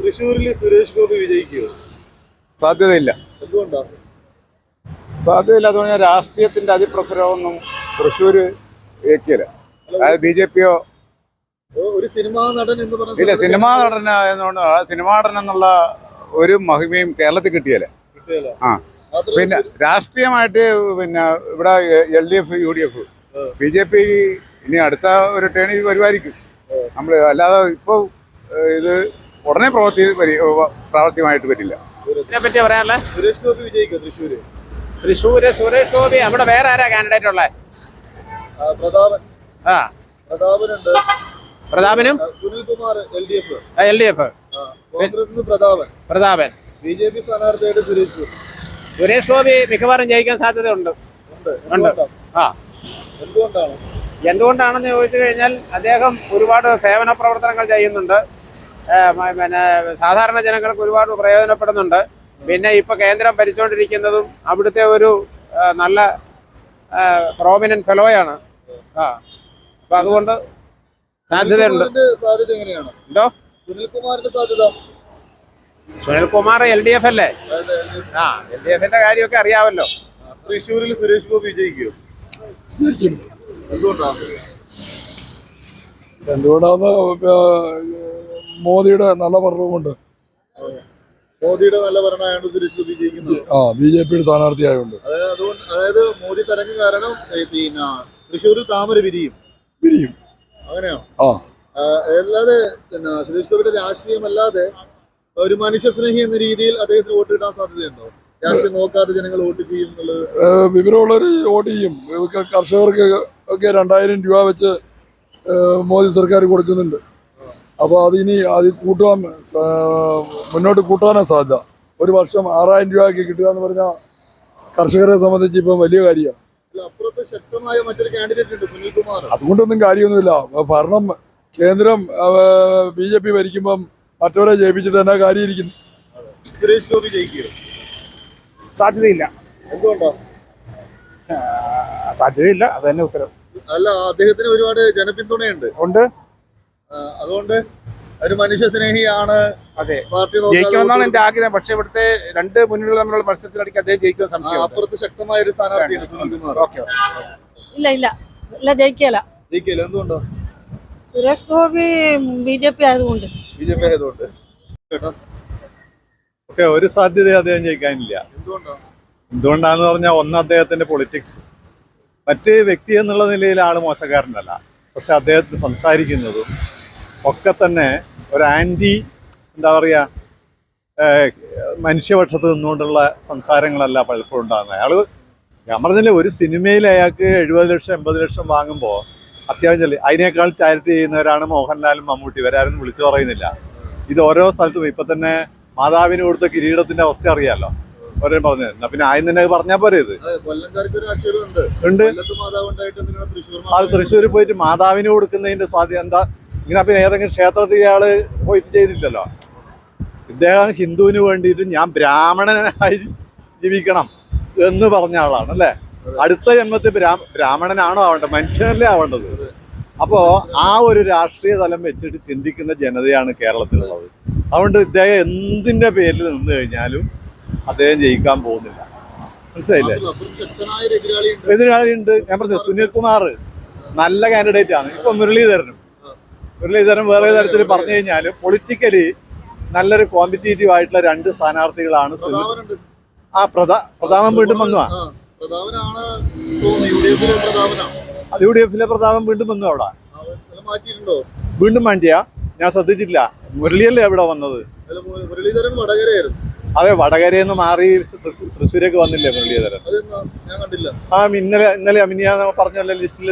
തൃശ്ശൂരിൽ സുരേഷ് ഗോപി വിജയിക്കുമോ സാധ്യതയില്ല. എന്തുകൊണ്ടാ? സാധ്യതയില്ല എന്ന് പറഞ്ഞാൽ രാഷ്ട്രീയത്തിന്റെ അതിപ്രസരമൊന്നും തൃശ്ശൂര് ഏക്കില്ല അതായത് ബി ജെ പിയോ? ഒരു സിനിമാ നടൻ എന്ന് പറഞ്ഞ ഇല്ല സിനിമാ നടന എന്നുകൊണ്ട് സിനിമാ നടൻ എന്നുള്ള ഒരു മഹിമയും കേരളത്തിൽ കിട്ടിയല്ലേ. ആ. പിന്നെ രാഷ്ട്രീയമായിട്ട് പിന്നെ ഇവിടെ L D F U D F B J P ഇനി അടുത്ത ഒരു ടേണിൽ വരുമായിരിക്കും. നമ്മൾ അല്ലാതെ ഇപ്പോൾ ഇത് ഉടനെ പ്രവൃത്തി പ്രാവർത്തികമായിട്ട് വരില്ല. ഇതിനെ പറ്റി പറയാനുള്ള? സുരേഷ് ഗോപി വിജയിക്കും? തൃശ്ശൂര്. തൃശ്ശൂര് സുരേഷ് ഗോപി. അവിടെ വേറെ ആരാ കാൻഡിഡേറ്റ് ഉള്ളത് ആ, പ്രതാപൻ. ആ. പ്രതാപനുണ്ട്. പ്രതാപനും? Sunil Kumar L D F. L D F. Prathapan. Prathapan. B J P സ്ഥാനാർത്ഥിയായിട്ട് സുരേഷ് ഗോപി. സുരേഷ് ഗോപി മിക്കവാറും ജയിക്കാൻ സാധ്യതയുണ്ട്. ഉണ്ട്? ആ. എന്തുകൊണ്ടാണ്? എന്തുകൊണ്ടാണെന്ന് ചോദിച്ചു കഴിഞ്ഞാൽ അദ്ദേഹം ഒരുപാട് സേവന പ്രവർത്തനങ്ങൾ ചെയ്യുന്നുണ്ട്. പിന്നെ സാധാരണ ജനങ്ങൾക്ക് ഒരുപാട് പ്രയോജനപ്പെടുന്നുണ്ട്. പിന്നെ ഇപ്പൊ കേന്ദ്രം ഭരിച്ചുകൊണ്ടിരിക്കുന്നതും അവിടുത്തെ ഒരു നല്ല പ്രോമിനന്റ് ഫെലോയാണ് ആ അപ്പൊ അതുകൊണ്ട് സാധ്യതയുണ്ട്. എന്തോ? സുനിൽകുമാറിന്റെ സാധ്യത? സുനിൽകുമാർ എൽ ഡി എഫ് അല്ലേ? ആ എൽ ഡി എഫിന്റെ കാര്യമൊക്കെ അറിയാമല്ലോ തൃശ്ശൂരിൽ സുരേഷ് ഗോപി വിജയിക്കോ? എന്തുകൊണ്ടാണ് എന്തുകൊണ്ടാന്ന് മോദിയുടെ നല്ല ഭരണവുമുണ്ട് മോദിയുടെ നല്ല ഭരണമായോണ്ട് സുരേഷ് ഗോപി ജയിക്കുന്നത് ആ ബി ജെ പിയുടെ സ്ഥാനാർത്ഥിയായതുകൊണ്ട് അതുകൊണ്ട് അതായത് മോദി തരംഗം കാരണം പിന്നെ തൃശ്ശൂരിൽ താമര വിരിയും. വിരിയും. അങ്ങനെയോ? ആ. ആ, അല്ലാതെ പിന്നെ സുരേഷ് ഗോപിയുടെ രാഷ്ട്രീയം അല്ലാതെ ഒരു മനുഷ്യസ്നേഹി എന്ന രീതിയിൽ അദ്ദേഹത്തിന് വോട്ട് കിട്ടാൻ സാധ്യതയുണ്ടോ? രാഷ്ട്രീയം നോക്കാതെ ജനങ്ങൾ വോട്ട് ചെയ്യും എന്നുള്ളത്. വിവരമുള്ളവർ വോട്ട് ചെയ്യും. കർഷകർക്ക് ഒക്കെ രണ്ടായിരം രൂപ വെച്ച് മോദി സർക്കാർ കൊടുക്കുന്നുണ്ട്. അപ്പോൾ അതിനി അത് കൂട്ടുവാൻ മുന്നോട്ട് കൂട്ടാനാണ് സാധ്യത. ഒരു വർഷം ആറായിരം രൂപയ്ക്ക് കിട്ടുക എന്ന് പറഞ്ഞാൽ കർഷകരെ സംബന്ധിച്ച് ഇപ്പം വലിയ കാര്യമാണ്. അല്ല, അപ്പുറത്ത് ശക്തമായ മറ്റൊരു കാൻഡിഡേറ്റ് ഉണ്ട് സുനിൽ കുമാർ. അതുകൊണ്ടൊന്നും കാര്യമൊന്നുമില്ല. ഭരണം കേന്ദ്രം ബി ജെ പി ഭരിക്കുമ്പം മറ്റവരെ ജയിപ്പിച്ചിട്ട് എന്നാ കാര്യം ഇരിക്കുന്നു സുരേഷ് ഗോപി ജയിക്കുമോ സാധ്യതയില്ല. എന്തുകൊണ്ടോ? സാധ്യതയില്ല. അത് തന്നെ ഉത്തരം. അല്ല അദ്ദേഹത്തിന് ഒരുപാട് ജനപിന്തുണയുണ്ട്. ഉണ്ട്. അതുകൊണ്ട് ഒരു മനുഷ്യസ്നേഹിയാണ് അതെ. ജയിക്കുമെന്നാണ് ജയിക്കണമെന്നാണ് എന്റെ ആഗ്രഹം. പക്ഷേ ഇവിടുത്തെ രണ്ട് മുന്നിലുള്ള തമ്മിലുള്ള മത്സരത്തിലടക്കി അദ്ദേഹം ജയിക്കുന്ന സംശയം അപ്പുറത്ത് ശക്തമായ ഒരു സ്ഥാനാർത്ഥിയാണ് സുനിൽ കുമാർ. ഓക്കെ ഇല്ല ഇല്ല. ഇല്ല ജയിക്കല. ജയിക്കില്ല എന്തുകൊണ്ടോ? Suresh Gopi B J P ആയതുകൊണ്ട്. ബി ജെ പി ആയതുകൊണ്ട് ഓക്കെ ഒരു സാധ്യത അദ്ദേഹം ജയിക്കാനില്ല. എന്തുകൊണ്ടാ? എന്തുകൊണ്ടാന്ന് പറഞ്ഞാൽ ഒന്ന് അദ്ദേഹത്തിന്റെ പൊളിറ്റിക്സ്. മറ്റ് വ്യക്തി എന്നുള്ള നിലയിൽ ആൾ മോശക്കാരനല്ല. പക്ഷെ അദ്ദേഹത്തിന് സംസാരിക്കുന്നതും ഒക്കെ തന്നെ ഒരു ആന്റി എന്താ പറയുക മനുഷ്യപക്ഷത്ത് നിന്നുകൊണ്ടുള്ള സംസാരങ്ങളല്ല പലപ്പോഴും ഉണ്ടാകുന്നത്. അയാൾ ഞാൻ പറഞ്ഞില്ലേ ഒരു സിനിമയിൽ അയാൾക്ക് എഴുപത് ലക്ഷം എൺപത് ലക്ഷം വാങ്ങുമ്പോൾ അത്യാവശ്യം അതിനേക്കാൾ ചാരിറ്റി ചെയ്യുന്നവരാണ് മോഹൻലാലും മമ്മൂട്ടി ഇവരാരും വിളിച്ചു പറയുന്നില്ല. ഇത് ഓരോ സ്ഥലത്തും ഇപ്പം തന്നെ മാതാവിന് കൊടുത്ത കിരീടത്തിന്റെ അവസ്ഥ അറിയാമല്ലോ ഓരോ പറഞ്ഞു. എന്നാ പിന്നെ ആദ്യം തന്നെ പറഞ്ഞാൽ പോരെ ഇത്? ഉണ്ട്. അത് തൃശ്ശൂർ പോയിട്ട് മാതാവിന് കൊടുക്കുന്നതിന്റെ സ്വാധീനം എന്താ? ഇങ്ങനെ പിന്നെ ഏതെങ്കിലും ക്ഷേത്രത്തിൽ ഇയാൾ പോയിട്ട് ചെയ്തില്ലല്ലോ ഇദ്ദേഹം ഹിന്ദുവിന് വേണ്ടിയിട്ട് ഞാൻ ബ്രാഹ്മണനായി ജീവിക്കണം എന്ന് പറഞ്ഞ ആളാണ് അല്ലേ? അടുത്ത ജന്മത്തിൽ ബ്രാ ബ്രാഹ്മണനാണോ ആവേണ്ടത്? മനുഷ്യനല്ലേ ആവേണ്ടത്? അപ്പോ ആ ഒരു രാഷ്ട്രീയ തലം വെച്ചിട്ട് ചിന്തിക്കുന്ന ജനതയാണ് കേരളത്തിലുള്ളത്. അതുകൊണ്ട് ഇദ്ദേഹം എന്തിന്റെ പേരിൽ നിന്ന് കഴിഞ്ഞാലും അദ്ദേഹം ജയിക്കാൻ പോകുന്നില്ല. മനസ്സിലായില്ലേ? എതിരാളിയുണ്ട് ഞാൻ പറഞ്ഞു സുനിൽ കുമാർ നല്ല കാൻഡിഡേറ്റ് ആണ്. ഇപ്പൊ മുരളീധരനും. മുരളീധരൻ വേറെ തരത്തിൽ പറഞ്ഞു കഴിഞ്ഞാൽ പൊളിറ്റിക്കലി നല്ലൊരു കോമ്പറ്റീറ്റീവ് ആയിട്ടുള്ള രണ്ട് സ്ഥാനാർത്ഥികളാണ് ആ പ്രധാ പ്രതാപൻ വീണ്ടും വന്നു യു ഡി എഫിലെ പ്രതാപനാണ് അത് യു ഡി എഫിലെ പ്രതാപൻ വീണ്ടും വന്നു അവിടെ. വീണ്ടും മാറ്റിയാ. ഞാൻ ശ്രദ്ധിച്ചിട്ടില്ല. മുരളിയല്ലേ എവിടെ വന്നത്? അതെ വടകരയെന്ന് മാറി തൃശ്ശൂരേക്ക് വന്നില്ലേ മുരളീധരൻ? ആ ഇന്നലെ ഇന്നലെ അമിനിയ പറഞ്ഞല്ലോ ലിസ്റ്റിൽ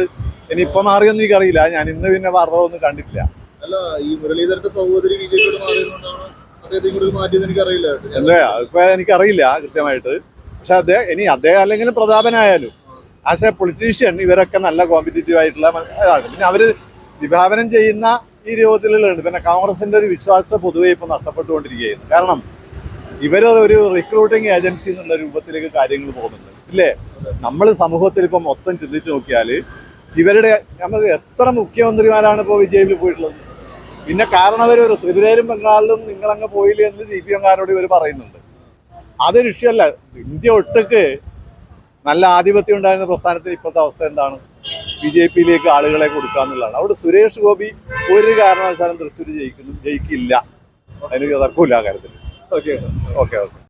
ഇനിയിപ്പോ മാറിയൊന്നും എനിക്കറിയില്ല. ഞാൻ ഇന്ന് പിന്നെ ഒന്നും കണ്ടിട്ടില്ല. അല്ല ഈ മുരളീധരന്റെ സഹോദരി ബി ജെ പിയോട് മാറിയതുകൊണ്ടാണ് അദ്ദേഹത്തെ കൂടി മാറ്റിയത് എനിക്കറിയില്ല കേട്ടോ. എന്താ ഇപ്പൊ എനിക്കറിയില്ല കൃത്യമായിട്ട്. പക്ഷെ അദ്ദേഹം ഇനി അദ്ദേഹം അല്ലെങ്കിൽ പ്രതാപനായാലും ആസ് എ പൊളിറ്റീഷ്യൻ ഇവരൊക്കെ നല്ല കോമ്പറ്റീറ്റീവ് ആയിട്ടുള്ള ഇതാണ്. പിന്നെ അവർ വിഭാവനം ചെയ്യുന്ന ഈ രൂപത്തിലുള്ളതാണ് പിന്നെ കോൺഗ്രസിന്റെ ഒരു വിശ്വാസം പൊതുവെ ഇപ്പൊ നഷ്ടപ്പെട്ടുകൊണ്ടിരിക്കുകയാണ്. കാരണം ഇവർ ഒരു റിക്രൂട്ടിംഗ് ഏജൻസി എന്നുള്ള രൂപത്തിലേക്ക് കാര്യങ്ങൾ പോകുന്നുണ്ട്. ഇല്ലേ? നമ്മൾ സമൂഹത്തിൽ ഇപ്പൊ മൊത്തം ചിന്തിച്ചു നോക്കിയാൽ ഇവരുടെ നമ്മൾ എത്ര മുഖ്യമന്ത്രിമാരാണ് ഇപ്പോൾ വിജയിൽ പോയിട്ടുള്ളത് പിന്നെ കാരണം അവർ ത്രിപുരയിലും ബംഗാളിലും നിങ്ങളങ്ങ് പോയില്ല എന്ന് സി പി എംകാരോട് ഇവർ പറയുന്നുണ്ട് അതൊരു ഇഷ്യല്ല ഇന്ത്യ ഒട്ടുക്ക് നല്ല ആധിപത്യം ഉണ്ടായിരുന്ന പ്രസ്ഥാനത്തിന് ഇപ്പോഴത്തെ അവസ്ഥ എന്താണ് ബി ജെ പിയിലേക്ക് ആളുകളെ കൊടുക്കുക എന്നുള്ളതാണ് അവിടെ സുരേഷ് ഗോപി ഒരു കാരണവശാലും തൃശ്ശൂർ ജയിക്കുന്നു ജയിക്കില്ല അതിന് തർക്കമില്ല ആ കാര്യത്തിൽ ഓക്കെ ഓക്കെ ഓക്കെ